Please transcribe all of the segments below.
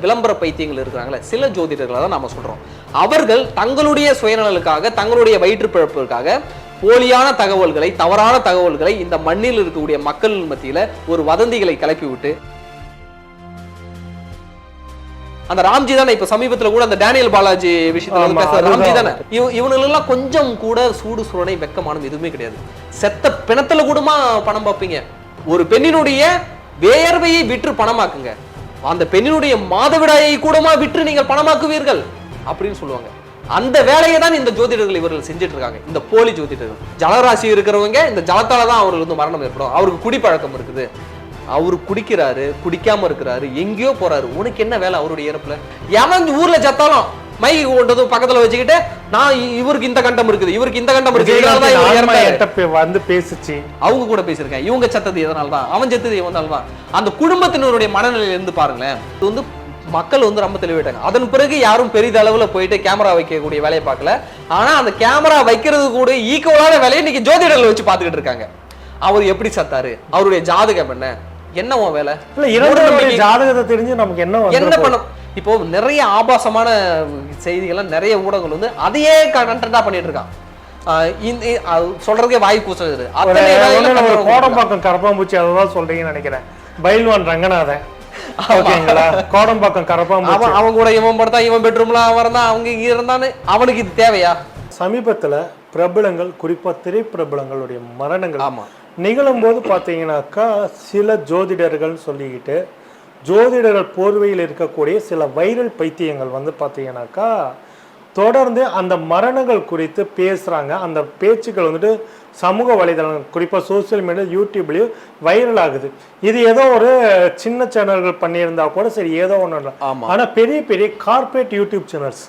விளம்பர பைத்தியங்கள் இருக்கிறாங்களே சில ஜோதிடர்களை தான் நாம சொல்றோம். அவர்கள் தங்களுடைய சுயநலனுக்காக தங்களுடைய வயிற்று பிழப்பிற்காக போலியான தகவல்களை தவறான தகவல்களை இந்த மண்ணில் இருக்கக்கூடிய மக்கள் மத்தியில ஒரு வதந்திகளை கிளப்பி விட்டு அந்த ராம்ஜி தானே இப்ப சமீபத்துல கூட அந்த டேனியல் பாலாஜி விஷயத்துல பேசுற. ராம்ஜி தானே? இவ- இவனுங்களெல்லாம் கொஞ்சம் கூட சூடு சுரணை வெக்கமானம் எதுவுமே கிடையாது. செத்த பிணத்துல கூடமா பணம் பார்ப்பீங்க ஒரு பெண்ணினுடைய வேர்வையை விற்று பணமாக்குங்க. அந்த பெண்ணினுடைய மாதவிடாயை கூடமா விற்று நீங்கள் பணமாக்குவீர்கள் அப்படின்னு சொல்லுவாங்க. அந்த வேலையை தான் இந்த ஜோதிடர்கள் இவர்கள் செஞ்சுட்டு இருக்காங்க இந்த போலி ஜோதிடர்கள். ஜலராசி இருக்கிறவங்க இந்த ஜலத்தால தான் அவர்களுக்கு வந்து மரணம் ஏற்படும். அவருக்கு குடிப்பழக்கம் இருக்குது. அவரு குடிக்கிறாரு குடிக்காம இருக்கிறாரு எங்கேயோ போறாரு. உனக்கு என்ன வேலை அவருடைய இறப்புல? எவன் ஊர்ல சத்தாலும் மைக்கு கொண்டு வந்து பக்கத்துல வச்சுக்கிட்டு நான் இவருக்கு இந்த கண்டம் இருக்குது இவருக்கு இந்த கண்டம் இருக்குது வந்து பேசுச்சு. அவங்க கூட பேசியிருக்கேன். இவங்க செத்தது எதனால தான் அவன் செத்தது தான் அந்த குடும்பத்தினருடைய மனநிலையில இருந்து பாருங்களேன். இது வந்து மக்கள் வந்து ரொம்ப தெளிவிட்டாங்க அதன் பிறகு யாரும் பெரிதளவுல போயிட்டு கேமரா வைக்கக்கூடிய வேலையை பார்க்கல. ஆனா அந்த கேமரா வைக்கிறது கூட ஈக்குவலான வேலையை இன்னைக்கு ஜோதிடர்கள் வச்சு பார்த்துக்கிட்டு இருக்காங்க. அவர் எப்படி செத்தாரு? அவருடைய ஜாதகம் என்ன? என்ன வேலை? இல்ல ஜாதகத்தை தெரிஞ்சு நமக்கு என்ன என்ன வந்துட இப்போ நிறைய ஆபாசமான செய்திகள்லாம் நிறைய ஊடகங்கள் வந்து அதையே கண்டென்ட்டா பண்ணிட்டு இருக்கான் சொல்றதுக்கே வாய் கொடுக்குறான். கோடம்பாக்கம் கரப்பாம்பூச்சி அதான் சொல்றீங்கன்னு நினைக்கிறேன். பைல்வான் ரங்கநாதன். ஓகேங்களா? கோடம்பாக்கம் கரப்பாம்பூச்சி. அவன் கூட இவன் படுத்தா இவன் பெட்ரூம்ல அவன் இருந்தான் அவங்க இருந்தான்னு அவனுக்கு இது தேவையா? சமீபத்துல பிரபலங்கள் குறிப்பா திரைப்பிரபலங்களுடைய மரணங்கள் ஆமா. நிகழும் போது பார்த்தீங்கன்னாக்கா சில ஜோதிடர்கள் சொல்லிக்கிட்டு ஜோதிடர்கள் போர்வையில் இருக்கக்கூடிய சில வைரல் பைத்தியங்கள் வந்து பார்த்தீங்கன்னாக்கா தொடர்ந்து அந்த மரணங்கள் குறித்து பேசுகிறாங்க அந்த பேச்சுக்கள் வந்துட்டு சமூக வலைதளங்கள் குறிப்பாக சோஷியல் மீடியா யூடியூப்லேயும் வைரல் ஆகுது. இது ஏதோ ஒரு சின்ன சேனல்கள் பண்ணியிருந்தா கூட சரி ஏதோ ஒன்று. ஆனால் பெரிய பெரிய கார்ப்பரேட் யூடியூப் சேனல்ஸ்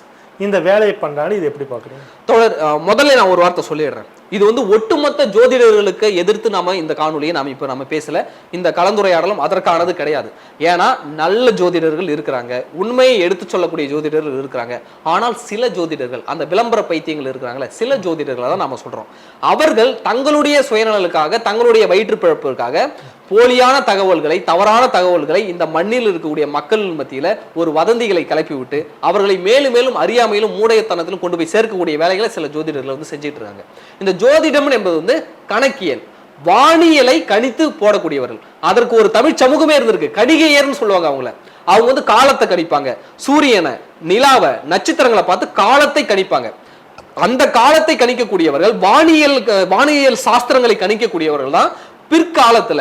இந்த வேலையை பண்ணுறாங்க இது எப்படி பார்க்குறீங்க? தொடர் முதல்ல நான் ஒரு வார்த்தை சொல்லிடுறேன். இது வந்து ஒட்டுமொத்த ஜோதிடர்களுக்கு எதிர்த்து நாம இந்த காணொலியை நாம இப்ப நம்ம பேசல. இந்த கலந்துரையாடலும் அதற்கானது கிடையாது. ஏன்னா நல்ல ஜோதிடர்கள் இருக்கிறாங்க. உண்மையை எடுத்து சொல்லக்கூடிய ஜோதிடர்கள் இருக்கிறாங்க. ஆனால் சில ஜோதிடர்கள் அந்த விளம்பர பைத்தியங்கள் இருக்கிறாங்களே சில ஜோதிடர்களை தான் நாம சொல்றோம். அவர்கள் தங்களுடைய சுயநலனுக்காக தங்களுடைய வயிற்றுப்பிழப்பிற்காக போலியான தகவல்களை தவறான தகவல்களை இந்த மண்ணில் இருக்கக்கூடிய மக்கள் மத்தியில் ஒரு வதந்திகளை கிளப்பிவிட்டு அவர்களை மேலும் மேலும் அறியாமையிலும் மூடையத்தனத்திலும் கொண்டு போய் சேர்க்கக்கூடிய வேலைகளை சில ஜோதிடர்கள் வந்து செஞ்சுட்டு இருக்காங்க இந்த ஜோதிடம் என்பது வந்து கணக்கியல் வானியலை கணித்து போடக்கூடியவர்கள். அதற்கு ஒரு தமிழ் சமூகமே இருந்திருக்கு. கடிகையர்னு சொல்லுவாங்க அவங்கள. அவங்க வந்து காலத்தை கணிப்பாங்க. சூரியனை நிலாவை நட்சத்திரங்களை பார்த்து காலத்தை கணிப்பாங்க. அந்த காலத்தை கணிக்கக்கூடியவர்கள் வானியல் வானியல் சாஸ்திரங்களை கணிக்கக்கூடியவர்கள் தான் பிற்காலத்துல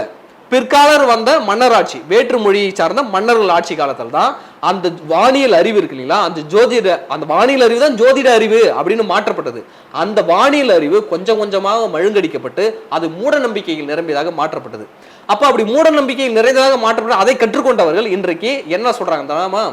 பிற்காலர் வந்த மன்னராட்சி வேற்று மொழியை சார்ந்த மன்னர்கள் ஆட்சி காலத்தில் தான் அந்த வானியல் அறிவு இருக்கு இல்லைங்களா? அந்த ஜோதிட அந்த வானியல் அறிவு தான் ஜோதிட அறிவு அப்படின்னு மாற்றப்பட்டது. அந்த வானியல் அறிவு கொஞ்சம் கொஞ்சமாக மழுங்கடிக்கப்பட்டு அது மூட நம்பிக்கையில் நிரம்பியதாக மாற்றப்பட்டது. அப்ப அப்படி மூட நம்பிக்கையில் நிறைந்ததாக மாற்றப்பட்டு அதை கற்றுக்கொண்டவர்கள் இன்றைக்கு என்ன சொல்றாங்க தெரியுமா?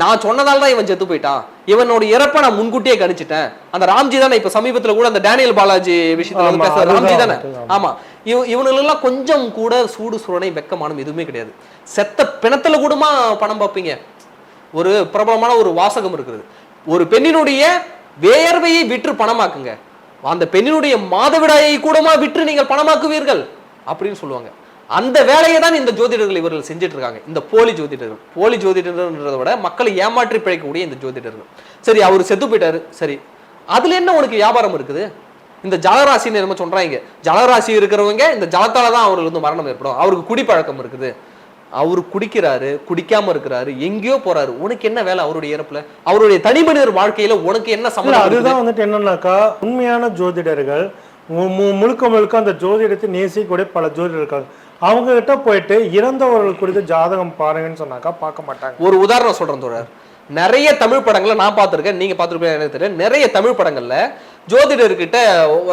நான் சொன்னதால தான் இவன் செத்து போயிட்டான். இவனோட இறப்பை நான் முன்கூட்டியே கணிச்சிட்டேன். அந்த ராம்ஜி தானே இப்ப சமீபத்துல கூட அந்த டேனியல் பாலாஜி விஷயத்துல பேசுற ராம்ஜி தானே. ஆமா. இவ இவனுங்களெல்லாம் கொஞ்சம் கூட சூடு சுரணை வெக்கமானம் எதுவுமே கிடையாது. செத்த பிணத்துல கூடமா பணம் பார்ப்பீங்க ஒரு பிரபலமான ஒரு வாசகம் இருக்குது. ஒரு பெண்ணினுடைய வேர்வையை விற்று பணமாக்குங்க. அந்த பெண்ணினுடைய மாதவிடாயை கூடமா விற்று நீங்கள் பணமாக்குவீர்கள் அப்படின்னு சொல்லுவாங்க. அந்த வேலையை தான் இந்த ஜோதிடர்கள் இவர்கள் செஞ்சுட்டு இருக்காங்க இந்த போலி ஜோதிடர்கள். போலி ஜோதிடர்ன்றதை விட மக்களை ஏமாற்றி பிழைக்கக்கூடிய இந்த ஜோதிடர்கள். சரி அவர் செத்து போயிட்டாரு. சரி அதுல என்ன உனக்கு வியாபாரம் இருக்குது? இந்த ஜலராசின்னு என்னமோ சொல்றாங்க. ஜலராசி இருக்கிறவங்க இந்த ஜலத்தால தான் அவருக்கு வந்து மரணம் ஏற்படும். அவருக்கு குடிப்பழக்கம் இருக்குது. அவர் குடிக்கிறாரு குடிக்காம இருக்கிறாரு எங்கேயோ போறாரு. உனக்கு என்ன வேலை அவருடைய இறப்புல? அவருடைய தனிமனிதர் வாழ்க்கையில உனக்கு என்ன இருக்குது? அதுதான் வந்துட்டு என்னன்னாக்கா உண்மையான ஜோதிடர்கள் மு- மு- முழுக்க முழுக்க அந்த ஜோதிடத்தை நேசிக்கக்கூடிய பல ஜோதிடர்கள் இருக்காங்க. அவங்க கிட்ட போயிட்டு இறந்தவர்கள் குறித்து ஜாதகம் பாருங்கன்னு சொன்னாக்கா பார்க்க மாட்டாங்க. ஒரு உதாரணம் சொல்றேன் தோழர். நிறைய தமிழ் படங்களை நான் பார்த்திருக்கேன். நீங்க பார்த்துருப்பீங்க எனக்கு தெரியல நிறைய தமிழ் படங்கள்ல ஜோதிடர்கிட்ட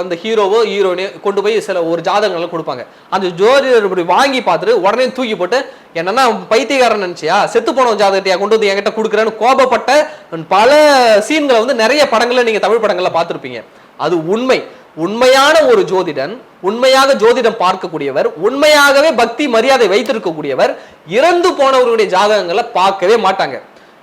அந்த ஹீரோவோ ஹீரோயினோ கொண்டு போய் சில ஒரு ஜாதகங்களை கொடுப்பாங்க. அந்த ஜோதிடர் இப்படி வாங்கி பார்த்துட்டு உடனே தூக்கி போட்டு என்னன்னா பைத்தியக்காரன் நினைச்சியா? செத்து போன ஜாதகத்தையா கொண்டு வந்து என்கிட்ட கொடுக்குறேன்னு கோபப்பட்ட பல சீன்களை வந்து நிறைய படங்களில் நீங்கள் தமிழ் படங்களில் பார்த்துருப்பீங்க. அது உண்மை. உண்மையான ஒரு ஜோதிடன் உண்மையாக ஜோதிடம் பார்க்கக்கூடியவர் உண்மையாகவே பக்தி மரியாதை வைத்திருக்கக்கூடியவர் இறந்து போனவர்களுடைய ஜாதகங்களை பார்க்கவே மாட்டாங்க.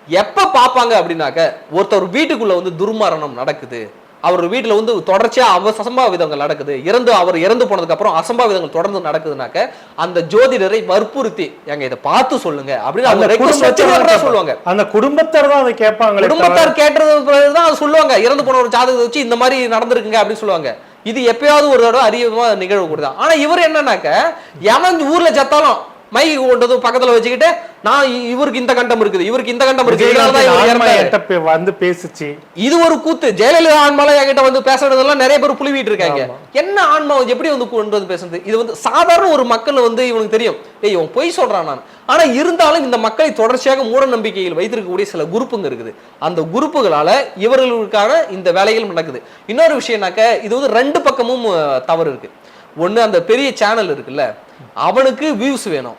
எப்ப பார்ப்பாங்க அப்படின்னாக்க ஒருத்தர் வீட்டுக்குள்ள வந்து துர்மரணம் நடக்குது. அவர் வீட்டுல வந்து தொடர்ச்சியா அவ அசம்பாவிதங்கள் நடக்குது. இறந்து அவர் இறந்து போனதுக்கு அப்புறம் அசம்பாவிதங்கள் தொடர்ந்து நடக்குதுனாக்க அந்த ஜோதிடரை வற்புறுத்தி எங்க இதை பார்த்து சொல்லுங்க. அப்படின்னு அவங்க சொல்லுவாங்க. அந்த குடும்பத்தார் தான் அதை கேட்பாங்களே தவிர- குடும்பத்தார் கேட்டது அது சொல்லுவாங்க. இறந்து போன ஒரு ஜாதகத்தை வச்சு இந்த மாதிரி நடந்திருக்குங்க அப்படின்னு சொல்லுவாங்க. இது எப்பயாவது ஒரு தடவை அறியமா நிகழ்வு கூடதான் ஆனா இவர் என்னன்னாக்க எவன் ஊர்ல செத்தாலும் மைக்கு கொண்டு வந்து பக்கத்துல வச்சுக்கிட்டு நான் இவருக்கு இந்த கண்டம் இருக்குது இவருக்கு இந்த கண்டம் இருக்குது. வந்து பேசுச்சு. இது ஒரு கூத்து. ஜெயலலிதா ஆன்மால என்கிட்ட வந்து பேசுறதெல்லாம் நிறைய பேர் புழுவிட்டு இருக்காங்க. என்ன ஆன்மா எப்படி வந்து கொண்டு வந்து பேசுறது? இது வந்து சாதாரண ஒரு மக்கள் வந்து இவனுக்கு தெரியும். ஏய் இவன் பொய் சொல்றான் நான். ஆனா இருந்தாலும் இந்த மக்களை தொடர்ச்சியாக மூட நம்பிக்கையில் வைத்திருக்கக்கூடிய சில குரூப்புங்க இருக்குது. அந்த குரூப்புகளால இவர்களுக்கான இந்த வேலைகள் நடக்குது. இன்னொரு விஷயம்னாக்க இது வந்து ரெண்டு பக்கமும் தவறு இருக்கு. ஒண்ணு அந்த பெரிய சேனல் இருக்குல்ல அவனுக்கு வியூஸ் வேணும்.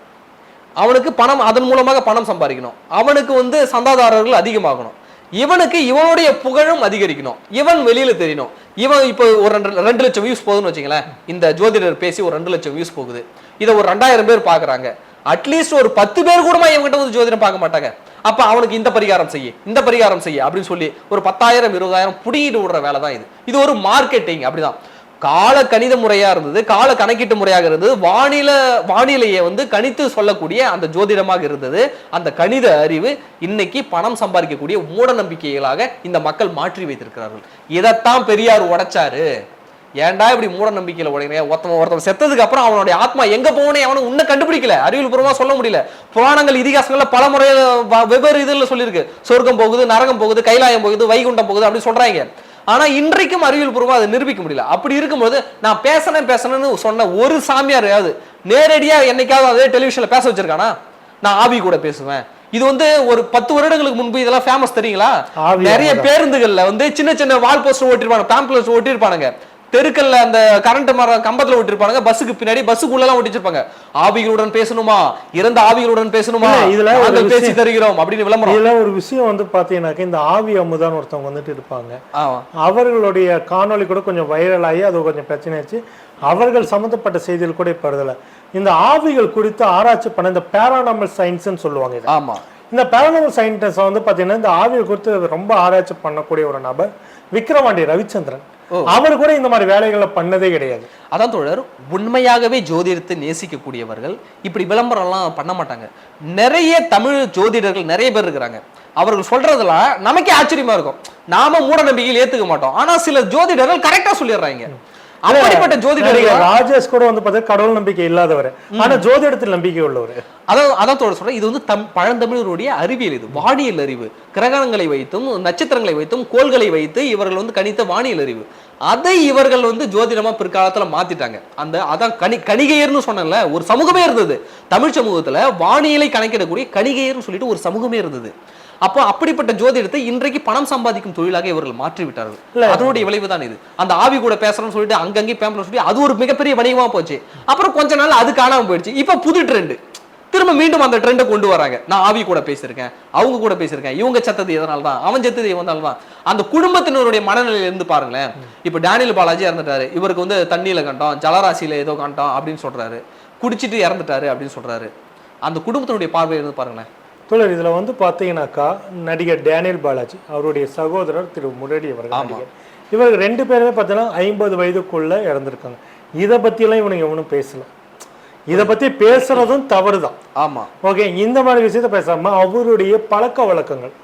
அவனுக்கு பணம் அதன் மூலமாக பணம் சம்பாதிக்கணும். அவனுக்கு வந்து சந்தாதாரர்கள் அதிகமாகணும். இவனுக்கு இவனுடைய புகழும் அதிகரிக்கணும். இவன் வெளியில தெரியணும். இவன் இப்போ ஒரு ரெண்டு ரெண்டு லட்சம் வியூஸ் போகுதுன்னு வச்சுங்களேன். இந்த ஜோதிடர் பேசி ஒரு ரெண்டு லட்சம் வியூஸ் போகுது. இதை ஒரு ரெண்டாயிரம் பேர் பாக்குறாங்க அட்லீஸ்ட் ஒரு பத்து பேர் கூட இவங்கிட்ட வந்து ஜோதிடம் பார்க்க மாட்டாங்க. அப்ப அவனுக்கு இந்த பரிகாரம் செய்ய இந்த பரிகாரம் செய்ய அப்படின்னு சொல்லி ஒரு பத்தாயிரம் இருபதாயிரம் புடிங்கிட்டு விடுற வேலை தான் இது. இது ஒரு மார்க்கெட்டிங் அப்படிதான். கால கணித முறையா இருந்தது கால கணக்கீட்டு முறையாக இருந்தது. வானில வானிலையை வந்து கணித்து சொல்லக்கூடிய அந்த ஜோதிடமாக இருந்தது. அந்த கணித அறிவு இன்னைக்கு பணம் சம்பாதிக்கக்கூடிய மூட நம்பிக்கைகளாக இந்த மக்கள் மாற்றி வைத்திருக்கிறார்கள். இதைத்தான் பெரியார் உடைச்சாரு. ஏன்டா இப்படி மூட நம்பிக்கையில உடைக்கிறீங்க ஒருத்தவன் ஒருத்தவன் செத்ததுக்கு அப்புறம் அவனுடைய ஆத்மா எங்க போகணும் அவனும் உன்ன கண்டுபிடிக்கல. அறிவியல் பூர்வமா சொல்ல முடியல. புராணங்கள் இதிகாசங்கள்ல பல முறையில வ- வெவ்வேறு இதுல சொல்லியிருக்கு. சொர்க்கம் போகுது நரகம் போகுது கைலாயம் போகுது வைகுண்டம் போகுது அப்படின்னு சொல்றாங்க. ஆனா இன்றைக்கும் அறிவியல் பூர்வமா அதை நிரூபிக்க முடியல. அப்படி இருக்கும்போது நான் பேசணும் பேசணும்னு சொன்ன ஒரு சாமியாரையாவது நேரடியா என்னைக்காவது அதே டெலிவிஷன்ல பேச வச்சிருக்கானா? நான் ஆவி கூட பேசுவேன். இது வந்து ஒரு பத்து வருடங்களுக்கு முன்பு இதெல்லாம் ஃபேமஸ் தெரியுங்களா? நிறைய. பேருந்துகள்ல வந்து சின்ன சின்ன வால் போஸ்டர் ஓட்டிருப்பாங்க பேம்ப்ளெட்ஸ் ஓட்டிருப்பானுங்க. தெருக்கல்ல அந்த கரண்ட் மரம் கம்பத்துல ஓட்டிருப்பானுங்க பஸ்ஸுக்கு பின்னாடி பஸ்ஸுக்குள்ள எல்லாம் ஒட்டிச்சிருப்பாங்க ஆவிகளுடன் பேசணுமா? இறந்த ஆவிகளுடன் பேசணுமா? இதுல பேசி. தருகிறோம் அப்படின்னு விளம்பரம். இதுல ஒரு விஷயம் வந்து பாத்தீங்கன்னாக்க இந்த ஆவி அமுதான் ஒருத்தவங்க வந்துட்டு இருப்பாங்க. அவர்களுடைய காணொளி கூட கொஞ்சம் வைரல் ஆகி அது கொஞ்சம் பிரச்சனையாச்சு அவர்கள் சம்மந்தப்பட்ட செய்திகள் கூட இப்ப வருதுல. இந்த ஆவிகள் குறித்து ஆராய்ச்சி பண்ண இந்த பேரானாமல் சயின்ஸ்னு சொல்லுவாங்க ஆமா. இந்த பேரானாமல் சயின்டிஸ்ட் வந்து பாத்தீங்கன்னா இந்த ஆவிகள் குறித்து ரொம்ப ஆராய்ச்சி பண்ணக்கூடிய ஒரு நபர் விக்ரவாண்டி ரவிச்சந்திரன். அவர் கூட இந்த மாதிரி வேலைகளை பண்ணதே கிடையாது. அதான் தோழர் உண்மையாகவே ஜோதிடத்தை நேசிக்கக்கூடியவர்கள் இப்படி விளம்பரம்லாம் பண்ண மாட்டாங்க. நிறைய தமிழ் ஜோதிடர்கள் நிறைய பேர் இருக்கிறாங்க. அவர்கள் சொல்றதெல்லாம் நமக்கே ஆச்சரியமா இருக்கும். நாம மூட நம்பிக்கையில் ஏத்துக்க மாட்டோம். ஆனா சில ஜோதிடர்கள் கரெக்டா சொல்லிடுறாங்க. அப்படிப்பட்ட ஜோதிடர்கள் ராஜேஷ் கூட வந்து பார்த்தா கடவுள் நம்பிக்கை இல்லாதவர். ஆனா ஜோதிடத்தில் நம்பிக்கை உள்ளவர். அதான் அதான் தோழர் சொல்றேன். இது வந்து தம் பழந்தமிழருடைய அறிவியல் இது. வானியல் அறிவு. கிரகணங்களை வைத்தும் நட்சத்திரங்களை வைத்தும் கோள்களை வைத்து இவர்கள் வந்து கணித்த வானியல் அறிவு. அதை இவர்கள் வந்து ஜோதிடமா பிற்காலத்துல மாத்திட்டாங்க. அந்த அதான் கணி கணிகையர்னு சொன்னேன்ல ஒரு சமூகமே இருந்தது. தமிழ் சமூகத்துல வானியலை கணக்கிடக்கூடிய கணிகையர்னு சொல்லிட்டு ஒரு சமூகமே இருந்தது. அப்போ அப்படிப்பட்ட ஜோதிடத்தை இன்றைக்கு பணம் சம்பாதிக்கும் தொழிலாக இவர்கள் மாற்றி இல்ல. விட்டார்கள் அதனுடைய விளைவு தான் இது. அந்த ஆவி கூட பேசுறோம்னு சொல்லிட்டு அங்கங்கே பேம்பளம் சொல்லி அது ஒரு மிகப்பெரிய வணிகமா போச்சு. அப்புறம் கொஞ்ச நாள் அது காணாம போயிடுச்சு. இப்போ புது ட்ரெண்ட் திரும்ப மீண்டும் அந்த ட்ரெண்டை கொண்டு வராங்க. நான் ஆவி கூட பேசியிருக்கேன் அவங்க கூட பேசியிருக்கேன் இவங்க செத்தது எதனால தான் அவன் செத்தது எதனால தான் அந்த குடும்பத்தினருடைய மனநிலையில இருந்து பாருங்களேன். இப்போ டேனியல் பாலாஜி இறந்துட்டாரு. இவருக்கு வந்து தண்ணியில கண்டோம் ஜலராசியில ஏதோ கண்டோம் அப்படின்னு சொல்றாரு. குடிச்சிட்டு இறந்துட்டாரு அப்படின்னு சொல்றாரு. அந்த குடும்பத்தினுடைய பார்வையில இருந்து பாருங்களேன். தோழர் இதுல வந்து பாத்தீங்கன்னாக்கா நடிகர் டேனியல் பாலாஜி அவருடைய சகோதரர் திரு முரளி அவர்கள். நடிகர். இவர்கள் ரெண்டு பேருமே பார்த்தீங்கன்னா ஐம்பது வயதுக்குள்ள இறந்திருக்காங்க. இதை பத்தியெல்லாம் இவனுங்க எவனும் பேசல. இதை பத்தி பேசுறதும் தவறுதான். ஆமா. ஓகே இந்த மாதிரி விஷயத்த பேசாம அவருடைய பழக்க வழக்கங்கள்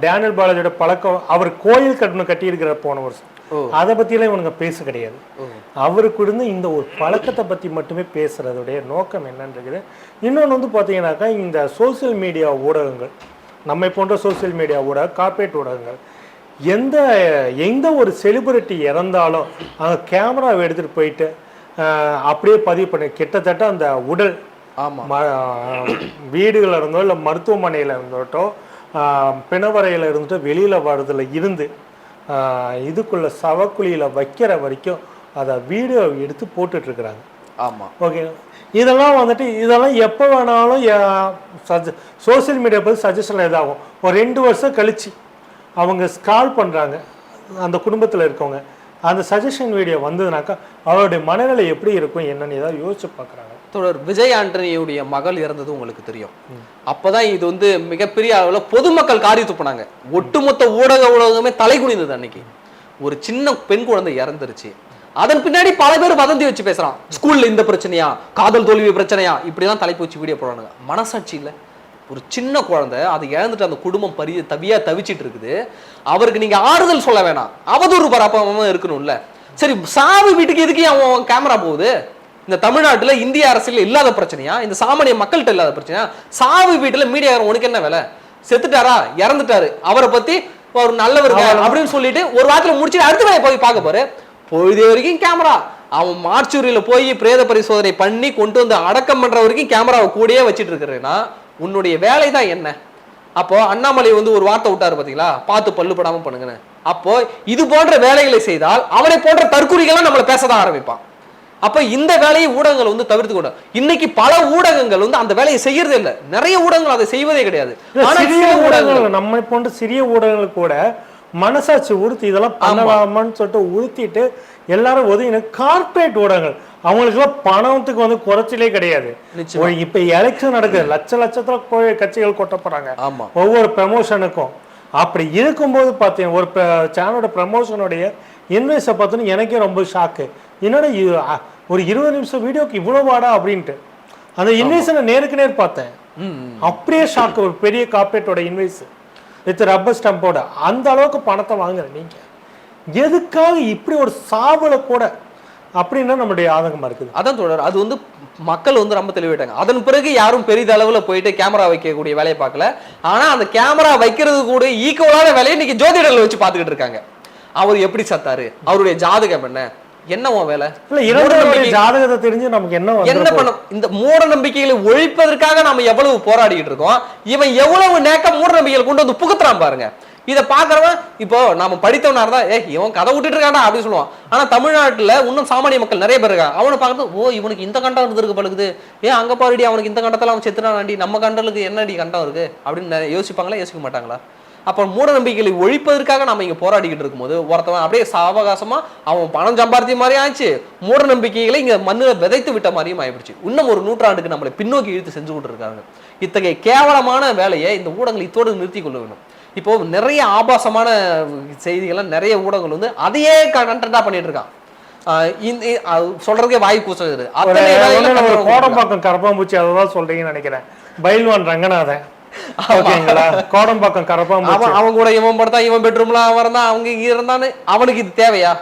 டேனியல் பாலாஜியோட பழக்க அவர் கோயில் கட்டணம் கட்டியிருக்கிற போன வருஷம். அதை பத்தியெல்லாம் இவனுங்க பேச கிடையாது. அவருக்கு இருந்து இந்த ஒரு பழக்கத்தை பத்தி மட்டுமே பேசுறதுடைய நோக்கம் என்னன்றது இன்னொன்று வந்து பார்த்தீங்கன்னாக்கா இந்த சோஷியல் மீடியா ஊடகங்கள் நம்மை போன்ற சோஷியல் மீடியா ஊடக கார்ப்பரேட் ஊடகங்கள் எந்த எந்த ஒரு செலிபிரிட்டி இறந்தாலும் அங்கே கேமராவை எடுத்துட்டு போயிட்டு அப்படியே பதிவு பண்ணி கிட்டத்தட்ட அந்த உடல் வீடுகளில் இருந்தோ இல்லை மருத்துவமனையில் இருந்தோட்டோ பிணவரையில் இருந்துட்டோ வெளியில் வர்றதுல இருந்து இதுக்குள்ள சவக்குழியில் வைக்கிற வரைக்கும் அதை வீடியோ எடுத்து போட்டுட்டு இருக்கிறாங்க ஆமா. ஓகே. இதெல்லாம் வந்துட்டு இதெல்லாம் எப்போ வேணாலும் சோஷியல் மீடியா பற்றி சஜஷன் இதாகும். ஒரு ரெண்டு வருஷம் கழிச்சு அவங்க ஸ்கால் பண்ணுறாங்க அந்த குடும்பத்தில் இருக்கவங்க. அந்த சஜஷன் வீடியோ வந்ததுனாக்கா அவருடைய மனநிலை எப்படி இருக்கும் என்னன்னு ஏதாவது யோசிச்சு பார்க்குறாங்க தொடர் விஜய் ஆண்டனியுடைய மகள் இறந்தது உங்களுக்கு தெரியும். அப்போதான் இது வந்து மிகப்பெரிய அளவில் பொதுமக்கள் காரி துப்புனாங்க. ஒட்டுமொத்த ஊடக உலகமே தலை குனிந்தது அன்னைக்கு. ஒரு சின்ன பெண் குழந்தை இறந்துருச்சு. அதன் பின்னாடி பல பேர் வதந்தி வச்சு பேசுறான். ஸ்கூல்ல இந்த பிரச்சனையா? காதல் தோல்வி பிரச்சனையா? இப்படிலாம் தலைப்பு வச்சு வீடியோ போடுறானுங்க. மனசாட்சி இல்லை. ஒரு சின்ன குழந்தை அது இழந்துட்டு அந்த குடும்பம் பரிய தவியா தவிச்சிட்டு இருக்குது அவருக்கு நீங்க ஆறுதல் சொல்ல வேணாம். அவதூறு பரப்பாம இருக்கணும்ல. சரி சாவு வீட்டுக்கு எதுக்கு அவன் கேமரா போகுது? இந்த தமிழ்நாட்டுல இந்திய அரசியல் இல்லாத பிரச்சனையா? இந்த சாமானிய மக்கள்கிட்ட இல்லாத பிரச்சனையா? சாவு வீட்டுல மீடியா உனக்கு என்ன வேலை? செத்துட்டாரா? இறந்துட்டாரு. அவரை பத்தி ஒரு நல்லவருங்க அப்படின்னு சொல்லிட்டு ஒரு வாரத்துல முடிச்சுட்டு அடுத்த வேலையை போய் பார்க்க போற பொழுது வரைக்கும் கேமரா அவன் மார்ச்சூரியில போய் பிரேத பரிசோதனை பண்ணி கொண்டு வந்து அடக்கம் பண்ற வரைக்கும் கேமராவை கூடயே வச்சிட்டு இருக்கிறேன்னா உன்னுடைய வேலை தான் என்ன? அப்போ அண்ணாமலை வந்து ஒரு வார்த்தை விட்டாரு பாத்தீங்களா? பார்த்து பல்லு படாம பண்ணுங்கன்னு. அப்போ இது போன்ற வேலைகளை செய்தால் அவனை போன்ற தற்குறிகள்லாம் நம்மளை பேசதான் ஆரம்பிப்பான். அப்ப இந்த வேலையை ஊடகங்கள் வந்து தவிர்த்து கூட இன்னைக்கு பல ஊடகங்கள் வந்து அந்த வேலையை செய்யறதே இல்ல. நிறைய ஊடகங்கள் அதை செய்வதே கிடையாது. சிறிய ஊடகங்கள் நம்மை போன்ற சிறிய ஊடகங்கள் கூட மனசாட்சி உறுத்தி இதெல்லாம் பண்ணலாமான்னு சொல்லிட்டு உறுத்திட்டு எல்லாரும் ஒதுங்கின கார்ப்பரேட் ஊடகங்கள். அவங்களுக்குலாம் பணத்துக்கு வந்து குறைச்சலே கிடையாது. இப்ப எலெக்ஷன் நடக்குது. லட்ச லட்சத்துல கட்சிகள் கொட்ட போறாங்க ஆமா. ஒவ்வொரு ப்ரமோஷனுக்கும் அப்படி இருக்கும்போது பார்த்தீங்க ஒரு சேனலோட ப்ரமோஷனுடைய இன்வெஸ்ட்டை பார்த்தோன்னு எனக்கே ரொம்ப ஷாக்கு என்னோட ஒரு இருபது நிமிஷம் வீடியோக்கு இவ்வளோ வாடா அப்படின்ட்டு. அந்த இன்வெஸ்ட்டை நேருக்கு நேர் பார்த்தேன். அப்படியே ஷாக்கு ஒரு பெரிய கார்பரேட்டோட இன்வைஸ் வித் ரப்பர் ஸ்டம்போட அந்த அளவுக்கு பணத்தை வாங்குற நீங்க. எதுக்காக இப்படி ஒரு சாவல கூட அப்படின்னா நம்மளுடைய ஆதங்கமா இருக்குது. அதான் தொடர் அது வந்து மக்கள் வந்து ரொம்ப தெளிவிட்டாங்க அதன் பிறகு யாரும் பெரிதளவுல போயிட்டு கேமரா வைக்கக்கூடிய வேலையை பார்க்கல. ஆனா அந்த கேமரா வைக்கிறது கூட ஈக்குவலான வேலையை இன்னைக்கு ஜோதிடர்கள் வச்சு பார்த்துக்கிட்டு இருக்காங்க. அவர் எப்படி சத்தாரு? அவருடைய ஜாதகம் என்ன? என்ன உன் வேலை? இல்ல இரண்டு ஜாதகத்தை தெரிஞ்சு நமக்கு என்ன என்ன வந்து பண்ண இந்த மூட நம்பிக்கைகளை ஒழிப்பதற்காக நாம எவ்வளவு போராடிக்கிட்டு இருக்கோம்? இவன் எவ்வளவு நேக்க மூட நம்பிக்கைகளை கொண்டு வந்து புகுத்துறான் பாருங்க. இதை பாக்குறவன் இப்போ நாம படித்தவனா இருந்தா ஏ இவன் கதை விட்டுட்டு இருக்காடா அப்படின்னு சொல்லுவான். ஆனா தமிழ்நாட்டுல இன்னும் சாமானிய மக்கள் நிறைய பேர் இருக்காங்க. அவனை பார்க்கறது ஓ இவனுக்கு இந்த கண்டம் இருந்திருக்கு பழுகுது ஏன் அங்க பாருடி அவனுக்கு இந்த கண்டத்துல அவன் செத்துனாண்டி நம்ம கண்டலுக்கு என்னடி கண்டம் இருக்கு? அப்படின்னு யோசிப்பாங்களா யோசிக்க மாட்டாங்களா? அப்போ மூட நம்பிக்கைகளை ஒழிப்பதற்காக நம்ம இங்க போராடிக்கிட்டு இருக்கும்போது ஒருத்தவன் அப்படியே சாவகாசமா அவன் பணம் சம்பாதித்த மாதிரி ஆச்சு மூட நம்பிக்கைகளை இங்க மண்ணில் விதைத்து விட்ட மாதிரியும் ஆயிடுச்சு இன்னும் ஒரு நூற்றாண்டுக்கு நம்மளை பின்னோக்கி இழுத்து செஞ்சு கொண்டு இருக்காங்க இத்தகைய கேவலமான வேலையை இந்த ஊடகங்கள் இத்தோடு நிறுத்தி கொள்ள வேண்டும். இப்போ நிறைய ஆபாசமான செய்திகள்லாம் நிறைய ஊடகங்கள் வந்து அதையே கண்டென்ட்டா பண்ணிட்டு இருக்கான். சொல்றதுக்கே வாய் கண்டவங்க கோடம்பாக்கம் கரப்பாம்பூச்சி அதை தான் சொல்றீங்கன்னு நினைக்கிறேன். பைல்வான் ரங்கநாதன். ஓகேங்களா? கோடம்பாக்கம் கரப்பாம்பூச்சி அவன் அவன் கூட இவன் படுத்தா இவன் பெட்ரூம்ல அவன் இருந்தான் அவங்க இங்க இருந்தான்னு அவனுக்கு இது தேவையா?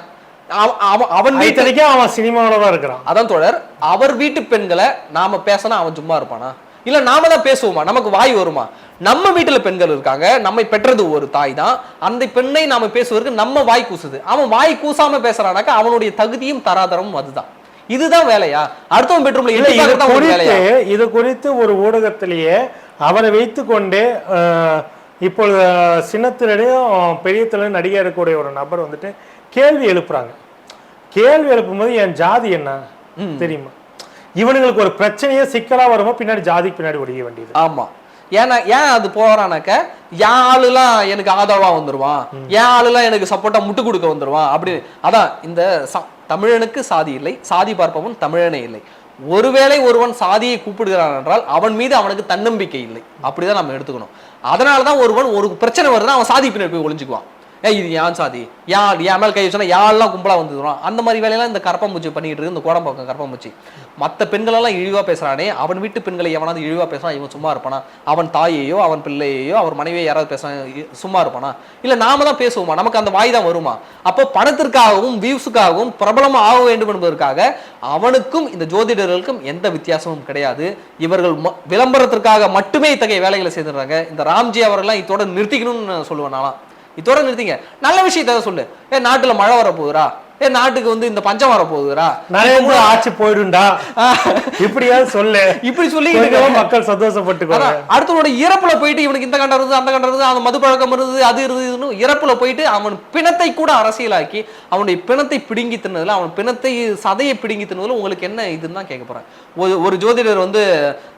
அவன் வீட்டு அவன் சினிமாவில தான் இருக்கிறான். அதான் தொடர் அவர் வீட்டு பெண்களை நாம பேசினா அவன் சும்மா இருப்பானா? இல்ல நாம தான் பேசுவோமா? நமக்கு வாய் வருமா? நம்ம வீட்டுல பெண்கள் இருக்காங்க நம்மை பெற்றது ஒரு தாய் தான். அந்த பெண்ணை நாம பேசுவதற்கு நம்ம வாய் கூசுது. அவன் வாய் கூசாம பேசுறானாக்கா அவனுடைய தகுதியும் தராதரமும் அதுதான். இதுதான் வேலையா? அடுத்தவன் பெட்ரூம்ல இல்ல இது குறித்து ஒரு ஊடகத்திலேயே அவரை வைத்துக்கொண்டே அஹ், இப்பொழுது சின்னத்திலையும் பெரிய திரை நடிகர் இருக்கக்கூடிய ஒரு நபர் வந்துட்டு கேள்வி எழுப்புறாங்க. கேள்வி எழுப்பும்போது என் ஜாதி என்ன? தெரியுமா? இவனுங்களுக்கு ஒரு பிரச்சனையே சிக்கலா வருமோ பின்னாடி ஜாதிக்கு பின்னாடி ஒடிய வேண்டியது. ஆமா. ஏன்னா ஏன் அது போறானாக்க என் ஆளுலாம் எனக்கு ஆதரவா வந்துருவான். என் ஆளுலாம் எனக்கு சப்போர்ட்டா முட்டு கொடுக்க வந்துருவான். அப்படி அதான் இந்த சா- தமிழனுக்கு சாதி இல்லை சாதி பார்ப்பவன் தமிழனே இல்லை. ஒருவேளை ஒருவன் சாதியை கூப்பிடுகிறான் என்றால் அவன் மீது அவனுக்கு தன்னம்பிக்கை இல்லை. அப்படிதான் நம்ம எடுத்துக்கணும். அதனால தான் ஒருவன் ஒரு பிரச்சனை வருதுன்னா அவன் சாதி பின்னாடி போய் ஒளிஞ்சுக்குவான் ஏய் இது யான் சாதி? யார் என் மேல் கை வச்சோன்னா யாரெல்லாம் கும்பலாக வந்துடுவான் அந்த மாதிரி வேலையெல்லாம் இந்த கரப்பாம்பூச்சி பண்ணிட்டு இருக்கு இந்த கோடம்பாக்கம் கரப்பாம்பூச்சி மற்ற பெண்களெல்லாம் இழிவாக பேசுகிறானே அவன் வீட்டு பெண்களை எவனாவது இழிவாக பேசுனா இவன் சும்மா இருப்பானா? அவன் தாயையோ அவன் பிள்ளையையோ அவர் மனைவியை யாராவது பேச சும்மா இருப்பானா? இல்லை நாம தான் பேசுவோமா? நமக்கு அந்த வாய் தான் வருமா? அப்போ பணத்திற்காகவும் வியூஸுக்காகவும் பிரபலமாக ஆக வேண்டும் என்பதற்காக அவனுக்கும் இந்த ஜோதிடர்களுக்கும் எந்த வித்தியாசமும் கிடையாது. இவர்கள் விளம்பரத்திற்காக மட்டுமே இத்தகைய வேலைகளை செய்துடுறாங்க இந்த ராம்ஜி அவர்கள்லாம் இதோட நிறுத்திக்கணும்னு நான் சொல்லுவேன் நான்லாம். இதோட நிறுத்திங்க. நல்ல விஷயத்த சொல்லு ஏ நாட்டுல மழை வர ஏ நாட்டுக்கு வந்து இந்த பஞ்சம் வர போகுதுடா நரேந்திர ஆட்சி போயிடும்டா. இப்படியாவது சொல்லு. இப்படி சொல்லி மக்கள் சந்தோஷப்பட்டுக்குவாங்க அதான், அடுத்தவனோட இறப்புல போயிட்டு இவனுக்கு இந்த கண்டம் இருக்குது அந்த கண்டம் இருக்குது அந்த மது பழக்கம் இருந்தது அது இருந்தது இதுன்னு இறப்புல போயிட்டு அவன் பிணத்தை கூட அரசியலாக்கி அவனுடைய பிணத்தை பிடுங்கி தின்னதுல அவன் பிணத்தை சதையை பிடுங்கி தின்னதுல உங்களுக்கு என்ன இதுன்னு தான் கேட்க போறேன். ஒரு ஒரு ஜோதிடர் வந்து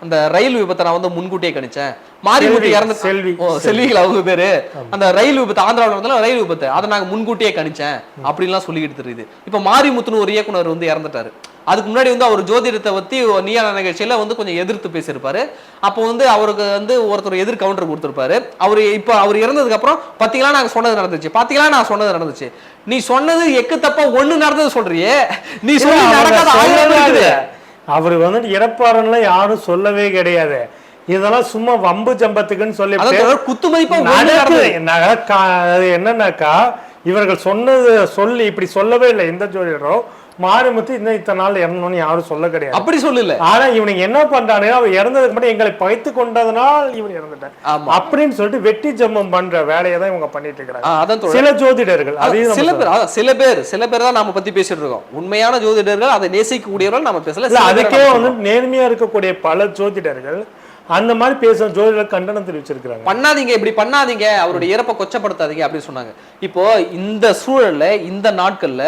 அந்த ரயில் விபத்தை நான் வந்து முன்கூட்டியே கணிச்சேன். செல்வி, இறந்து செல்வி, செல்விகள் அவங்க பேரு. அந்த ரயில் விபத்து ஆந்திராவில் ரயில் விபத்து. அதை நாங்க முன்கூட்டியே கணிச்சேன். அப்படின்லாம் சொல்லிக்கிட்டு தெரியுது இப்ப மாரிமுத்துன்னு ஒரு இயக்குனர் வந்து இறந்துட்டாரு. அதுக்கு முன்னாடி வந்து அவர் ஜோதிடத்தை பத்தி நீயான நிகழ்ச்சியில வந்து கொஞ்சம் எதிர்த்து பேசியிருப்பாரு. அப்போ வந்து அவருக்கு வந்து ஒருத்தர் எதிர் கவுண்டர் கொடுத்திருப்பாரு. அவர் இப்போ அவர் இறந்ததுக்கு அப்புறம் பாத்தீங்களா நாங்க சொன்னது நடந்துச்சு. பாத்தீங்களா நான் சொன்னது நடந்துச்சு. நீ சொன்னது எக்கு தப்பா ஒண்ணு நடந்தது சொல்றியே. நீ இல்லை. அவர் வந்துட்டு இறப்பாருன்னு யாரும் சொல்லவே கிடையாது. இதெல்லாம் சும்மா வம்பு ஜம்பத்துக்குன்னு சொல்லி குத்து மதிப்பா என்னன்னாக்கா இவர்கள் சொன்னது சொல்லி இப்படி சொல்லவே இல்லை. எந்த ஜோதிடரும் மாரிமுத்து இன்னும் இத்தனை நாள் இறந்தோன்னு யாரும் சொல்ல கிடையாது. அப்படி சொல்லல. ஆனா இவனுக்கு என்ன பண்றானே அவர் இறந்ததுக்கு மட்டும் எங்களை பகைத்து கொண்டதனால் இவன் இறந்துட்டான். அப்படின்னு சொல்லிட்டு வெட்டி ஜம்பம் பண்ற வேலையை தான் இவங்க பண்ணிட்டு இருக்கிறாங்க. சில ஜோதிடர்கள் நம்ம சில பேர் சில பேர் சில பேர் தான் நாம பத்தி பேசிட்டு இருக்கோம். உண்மையான ஜோதிடர்கள் அதை நேசிக்கக்கூடியவர்கள் நாம பேசல அதுக்கே நம்ம வந்து நேர்மையா இருக்கக்கூடிய பல ஜோதிடர்கள் அந்த மாதிரி பேசுற ஜோதிடர் கண்டனம் தெரிவிச்சிருக்கிறாங்க. பண்ணாதீங்க இப்படி பண்ணாதீங்க அவருடைய இறப்பை கொச்சப்படுத்தாதீங்க அப்படின்னு சொன்னாங்க. இப்போ இந்த சூழல்ல இந்த நாட்கள்ல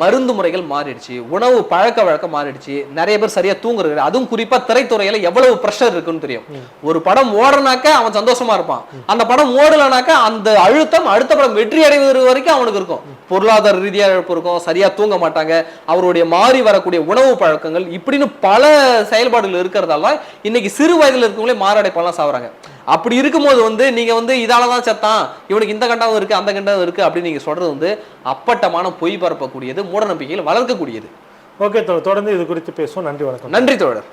மருந்து முறைகள் மாறிடுச்சு உணவு பழக்க வழக்கம் மாறிடுச்சு நிறைய பேர் சரியா தூங்குறது. அதுவும் குறிப்பா திரைத்துறையில எவ்வளவு ப்ரெஷர் இருக்குன்னு தெரியும். ஒரு படம் ஓடுனாக்க அவன் சந்தோஷமா இருப்பான். அந்த படம் ஓடலனாக்க அந்த அழுத்தம் அடுத்த படம் வெற்றி அடைவது வரைக்கும் அவனுக்கு இருக்கும். பொருளாதார ரீதியா இழப்பு இருக்கும் சரியா தூங்க மாட்டாங்க அவருடைய மாறி வரக்கூடிய உணவு பழக்கங்கள் இப்படின்னு பல செயல்பாடுகள் இருக்கிறதால இன்னைக்கு சிறு வயதுல இருக்கவங்களே மாரடைப்பெல்லாம் சாவறாங்க. அப்படி இருக்கும்போது வந்து நீங்க வந்து இதால தான் செத்தான் இவனுக்கு இந்த கண்டாவும் இருக்கு அந்த கண்டாவும் இருக்கு அப்படின்னு நீங்க சொல்றது வந்து அப்பட்டமான பொய் பரப்பக்கூடியது மூட நம்பிக்கையில் வளர்க்கக்கூடியது. ஓகே தொடர்ந்து இது குறித்து பேசுவோம். நன்றி வணக்கம். நன்றி தோழர்.